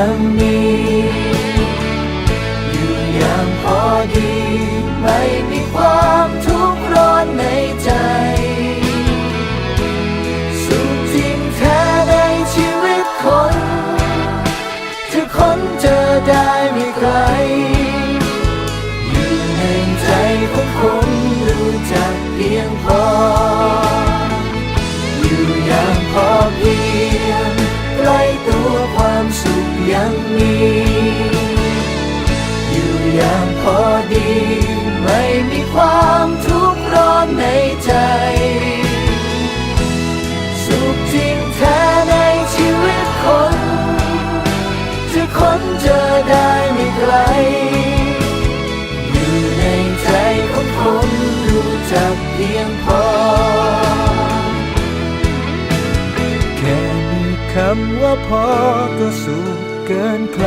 สุข จะเพียงพอ แค่มีคำว่าพอก็สุขเกินใคร